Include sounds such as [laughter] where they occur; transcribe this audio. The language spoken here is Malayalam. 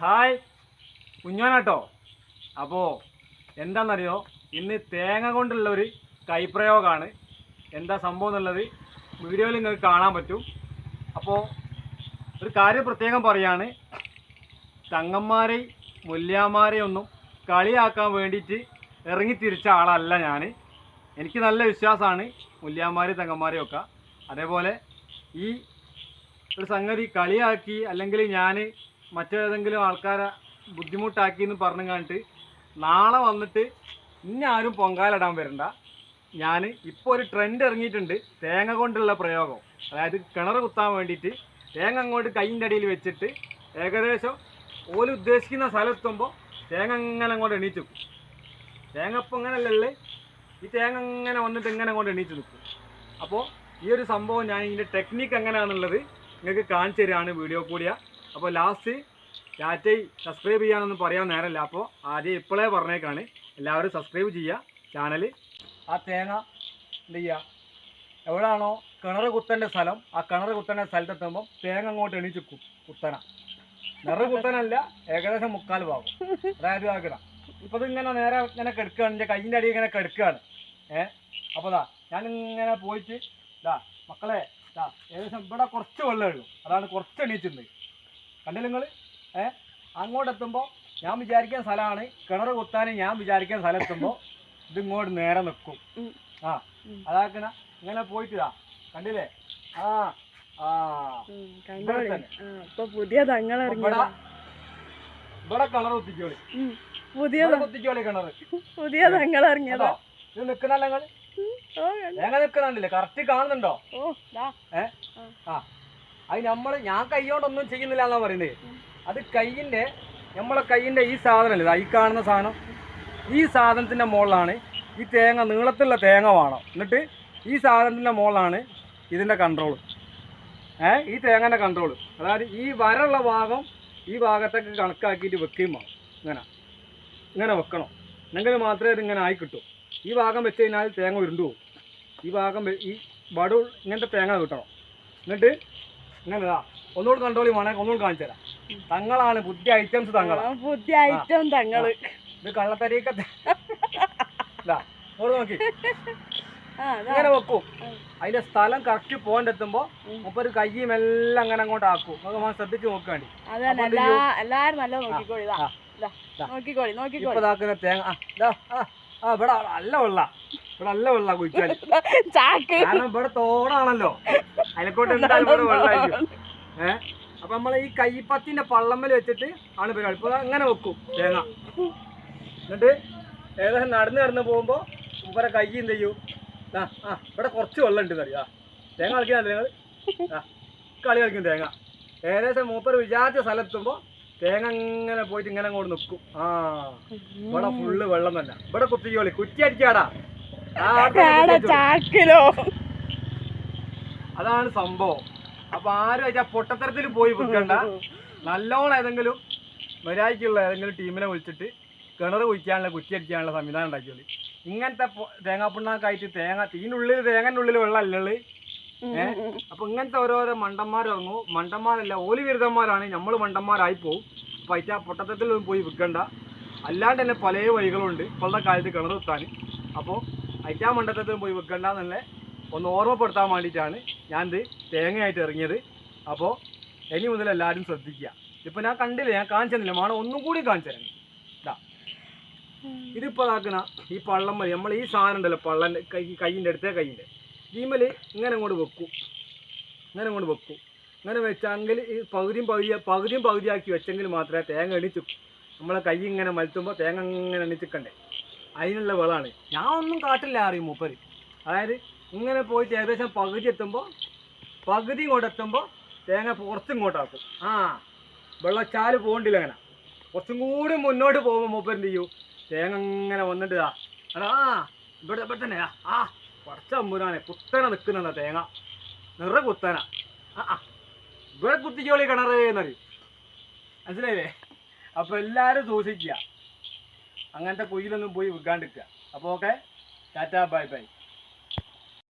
ഹായ് കുഞ്ഞോനാട്ടോ. അപ്പോൾ എന്താണെന്നറിയോ ഇന്ന് തേങ്ങ കൊണ്ടുള്ള ഒരു കൈപ്രയോഗമാണ് എന്താ സംഭവം എന്നുള്ളത് വീഡിയോയിൽ നിങ്ങൾക്ക് കാണാൻ പറ്റും. അപ്പോൾ ഒരു കാര്യം പ്രത്യേകം പറയാണ്. തങ്ങന്മാരെ മുല്യാമാരെ ഒന്നും കളിയാക്കാൻ വേണ്ടിയിട്ട് ഇറങ്ങി തിരിച്ച ആളല്ല ഞാൻ എനിക്ക് നല്ല വിശ്വാസമാണ് മുല്യാമാരെ തങ്ങന്മാരെയും ഒക്കെ. അതേപോലെ ഈ ഒരു സംഗതി കളിയാക്കി അല്ലെങ്കിൽ ഞാൻ മറ്റേതെങ്കിലും ആൾക്കാരെ ബുദ്ധിമുട്ടാക്കി എന്ന് പറഞ്ഞു കണ്ടിട്ട് നാളെ വന്നിട്ട് ഇനി ആരും പൊങ്കാലിടാൻ വരണ്ട. ഞാൻ ഇപ്പോൾ ഒരു ട്രെൻഡ് ഇറങ്ങിയിട്ടുണ്ട്. തേങ്ങ കൊണ്ടുള്ള പ്രയോഗം. അതായത് കിണർ കുത്താൻ വേണ്ടിയിട്ട് തേങ്ങ അങ്ങോട്ട് കൈയിന്റെ അടിയിൽ വെച്ചിട്ട് ഏകദേശം ഓൽ ഉദ്ദേശിക്കുന്ന സ്ഥലത്തുമ്പോൾ തേങ്ങ അങ്ങനെ അങ്ങോട്ട് എണീച്ച് നിൽക്കും. തേങ്ങ ഇപ്പം ഇങ്ങനെയല്ലേ ഈ തേങ്ങ ഇങ്ങനെ വന്നിട്ട് ഇങ്ങനെ അങ്ങോട്ട് എണീച്ച് നിൽക്കും. അപ്പോൾ ഈ ഒരു സംഭവം ഞാൻ ഇതിന്റെ ടെക്നിക്ക് എങ്ങനെയാണെന്നുള്ളത് നിങ്ങൾക്ക് കാണിച്ചു തരികയാണ് വീഡിയോ കൂടിയ. അപ്പോൾ ലാസ്റ്റ് ടാറ്റൈ സബ്സ്ക്രൈബ് ചെയ്യാനൊന്നും പറയാൻ നേരമില്ല അപ്പോൾ ആദ്യം ഇപ്പോഴേ പറഞ്ഞേക്കാണ്. എല്ലാവരും സബ്സ്ക്രൈബ് ചെയ്യുക ചാനൽ ആ തേങ്ങ എന്ത് ചെയ്യുക എവിടെയാണോ കിണർ കുത്തേണ്ട സ്ഥലം. ആ കിണർ കുത്തേണ്ട സ്ഥലത്തെത്തുമ്പോൾ തേങ്ങ അങ്ങോട്ട് എണീച്ച് കുത്തന നിറ കുത്തനല്ല ഏകദേശം മുക്കാൽ ഭാഗം. അതായത് ആക്കണം ഇപ്പൊ ഇതിങ്ങനെ നേരെ ഇങ്ങനെ കെടുക്കുകയാണ് എന്റെ കയ്യിന്റെ അടി ഇങ്ങനെ കെടുക്കുകയാണ് ഏ? അപ്പോൾ ദാ ഞാൻ ഇങ്ങനെ പോയിട്ട് ദാ മക്കളെ ദാ ഏകദേശം ഇവിടെ കുറച്ച് വെള്ളമേ ഉള്ളൂ. അതാണ് കുറച്ച് എണീച്ചിട്ടുണ്ട്. കണ്ടില്ല നിങ്ങൾ ഏ? അങ്ങോട്ട് എത്തുമ്പോൾ ഞാൻ വിചാരിക്കുന്ന സ്ഥലമാണ്. കിണർ കുത്താൻ ഞാൻ വിചാരിക്കുന്ന സ്ഥലം എത്തുമ്പോൾ ഇത് ഇങ്ങോട്ട് നേരെ നിൽക്കും ആ. അതാക്കണ ഇങ്ങനെ പോയിട്ടിതാ കണ്ടില്ലേ? ആ ആ. പുതിയ തങ്ങൾ ഇവിടെ കിണർ കുത്തിക്കോളി. പുതിയ ഇവിടെ കുത്തിക്കോളി കിണർ. പുതിയ തങ്ങൾ ഇറങ്ങിയതാ ഇത് നിൽക്കുന്നല്ല നിൽക്കുന്നുണ്ടല്ലേ കറക്റ്റ് കാണുന്നുണ്ടോ? ഏ? ആ. അത് നമ്മൾ ഞാൻ കൈയോണ്ടൊന്നും ചെയ്യുന്നില്ല എന്നാ പറയുന്നത് അത് കൈയിന്റെ നമ്മളെ കൈയിന്റെ ഈ സാധനമല്ലേ ഈ കാണുന്ന സാധനം? ഈ സാധനത്തിന്റെ മുകളിലാണ് ഈ തേങ്ങ നീളത്തിലുള്ള തേങ്ങ വേണം. എന്നിട്ട് ഈ സാധനത്തിന്റെ മുകളിലാണ് ഇതിന്റെ കൺട്രോൾ ഏ ഈ തേങ്ങന്റെ കൺട്രോൾ അതായത് ഈ വരള്ള ഭാഗം ഈ ഭാഗത്തേക്ക് കണക്കാക്കിയിട്ട് വെക്കുകയും വേണം. ഇങ്ങനെ. ഇങ്ങനെ വെക്കണം. എന്നെങ്കിൽ മാത്രമേ ഇതിങ്ങനെ ആയി കിട്ടൂ. ഈ ഭാഗം വെച്ച് കഴിഞ്ഞാൽ തേങ്ങ ഉരുണ്ടു പോകും. ഈ ഭാഗം ഈ വടു ഇങ്ങനത്തെ തേങ്ങ കിട്ടണം. എന്നിട്ട് ഇങ്ങനെ ഒന്നുകൂടി കണ്ടോളി വേണമെങ്കിൽ ഒന്നുകൂടി കാണിച്ചു തരാം. തങ്ങളാണ് പുതിയ ഐറ്റംസ് തങ്ങളാണ് ബുദ്ധി ഐറ്റം തങ്ങൾ. ഇത് കള്ളത്തരീക്കത്തെ [laughs] നോക്കി. ഇങ്ങനെ വെക്കും. അതിന്റെ സ്ഥലം കറക്റ്റ് പോയിന്റ് എത്തുമ്പോ. മുപ്പൊരു കയ്യും എല്ലാം അങ്ങനെ അങ്ങോട്ട് ആക്കും. അത് നമ്മൾ ശ്രദ്ധിച്ച് നോക്കാണ്ടി എല്ലാരും നല്ല നോക്കിക്കോളി. ഇതാ, നോക്കിക്കോളി ഇപ്പൊ നോക്കിക്കോളി തേങ്ങ ഇവിടെ നല്ല വെള്ള. ഇവിടെ നല്ല വെള്ള കുഴിച്ചാൽ. [laughs] ചാക്ക്. കാരണം ഇവിടെ തോടാണല്ലോ. അതിനെക്കൊണ്ട് എന്തായാലും ഇവിടെ വെള്ളമായിരിക്കും. ഏഹ് അപ്പൊ നമ്മളെ ഈ കൈപ്പത്തിന്റെ പള്ളമ്മൽ വെച്ചിട്ട് ആണ് പരിപാടി. ഇപ്പൊ അങ്ങനെ വെക്കും തേങ്ങ. എന്നിട്ട് ഏകദേശം നടന്ന് നടന്ന് പോകുമ്പോ മൂപ്പരെ കൈ എന്ത് ചെയ്യും? ആ ആ ഇവിടെ കുറച്ച് വെള്ളം ഉണ്ട് അറിയാ? തേങ്ങ കളിക്കാൻ നിങ്ങൾ ആ കളി കളിക്കും തേങ്ങ. ഏകദേശം മൂപ്പര് വിചാരിച്ച സ്ഥലത്തുമ്പോ തേങ്ങ ഇങ്ങനെ പോയിട്ട് ഇങ്ങനെ അങ്ങോട്ട് നിൽക്കും ആ ഇവിടെ ഫുള്ള് വെള്ളം തന്നെ. ഇവിടെ കുത്തിക്കോളി. കുറ്റി അടിക്കാടാ. ചാക്കിലോ. അതാണ് സംഭവം. അപ്പൊ ആരും അതിന്റെ പൊട്ടത്തരത്തിൽ പോയി വിൽക്കണ്ട നല്ലോണം ഏതെങ്കിലും മര്യാദയ്ക്കുള്ള ഏതെങ്കിലും ടീമിനെ വിളിച്ചിട്ട് കിണർ കുഴിക്കാനുള്ള കുറ്റി അടിക്കാനുള്ള സംവിധാനം ഉണ്ടാക്കിയോളി ഇങ്ങനത്തെ തേങ്ങാപ്പിണ്ണാക്കായിട്ട് തേങ്ങ തീനുള്ളിൽ തേങ്ങന്റെ ഉള്ളിൽ വെള്ളമല്ലേ ഏഹ്. അപ്പൊ ഇങ്ങനത്തെ ഓരോരോ മണ്ടന്മാരിറങ്ങും മണ്ടന്മാരല്ല ഓലി വിരുദ്ധന്മാരാണ്. നമ്മൾ മണ്ടന്മാരായി പോകും അപ്പൊ അതിന്റെ പൊട്ടത്തത്തിൽ പൊട്ടത്തരത്തിൽ പോയി വിൽക്കണ്ട അല്ലാണ്ട് തന്നെ പല വഴികളുണ്ട് ഇപ്പോഴത്തെ കാലത്ത് കിണർ കുത്താൻ അപ്പോൾ അയറ്റാ മണ്ടത്തത്തിൽ പോയി എന്നുള്ള ഒന്ന് ഓർമ്മപ്പെടുത്താൻ വേണ്ടിയിട്ടാണ് ഇത് തേങ്ങയായിട്ട് ഇറങ്ങിയത്. അപ്പോൾ ഇനി മുതൽ എല്ലാവരും ശ്രദ്ധിക്കുക. ഇപ്പം ഞാൻ കണ്ടില്ല ഞാൻ കാണിച്ചില്ല മാണ ഒന്നും കൂടി കാണിച്ചു ഇതാ ഇതിപ്പോൾ ഇതാക്കണ ഈ പള്ളം മതി. നമ്മൾ ഈ സാധനം ഉണ്ടല്ലോ പള്ളന്റെ കൈ കൈയിന്റെ അടുത്തേ കൈയിന്റെ ഈമൽ ഇങ്ങനെ അങ്ങോട്ട് വെക്കും. ഇങ്ങനെ അങ്ങോട്ട് വെക്കും. ഇങ്ങനെ വെച്ചെങ്കിൽ ഈ പകുതിയും പകുതി പകുതിയും പകുതിയാക്കി വെച്ചെങ്കിൽ മാത്രമേ തേങ്ങ എണിച്ചു നമ്മളെ കൈ ഇങ്ങനെ മലത്തുമ്പോൾ തേങ്ങ ഇങ്ങനെ എണിച്ചിക്കണ്ടേ അതിനുള്ള വിളാണ്. ഞാൻ ഒന്നും കാട്ടില്ല അറിയും മൂപ്പര്. അതായത് ഇങ്ങനെ പോയിട്ട് ഏകദേശം പകുതി എത്തുമ്പോൾ പകുതി ഇങ്ങോട്ട് എത്തുമ്പോൾ തേങ്ങ കുറച്ചും ഇങ്ങോട്ടാക്കും. ആ വെള്ളച്ചാൽ പോകണ്ടില്ല അങ്ങനെ. കുറച്ചും കൂടി മുന്നോട്ട് പോകുമ്പോൾ മൂപ്പർ എന്ത് ചെയ്യൂ? തേങ്ങ ഇങ്ങനെ വന്നിട്ട് ആ ഇവിടെ ഇവിടെ തന്നെ ആ, കുറച്ച് അമ്പൂരാനെ കുത്തന നിൽക്കുന്നതാ തേങ്ങ. നിറ കുത്തന. ആ ആ ഇവിടെ കുത്തിച്ചോളി കിണറ് എന്നറിയും. മനസ്സിലായില്ലേ? അപ്പോൾ എല്ലാവരും സൂക്ഷിക്കുക. അങ്ങനത്തെ കുയിലൊന്നും പോയി വിൽക്കാണ്ടിരിക്കുക. അപ്പോൾ ഓക്കെ ടാറ്റാ ബൈ ബൈ.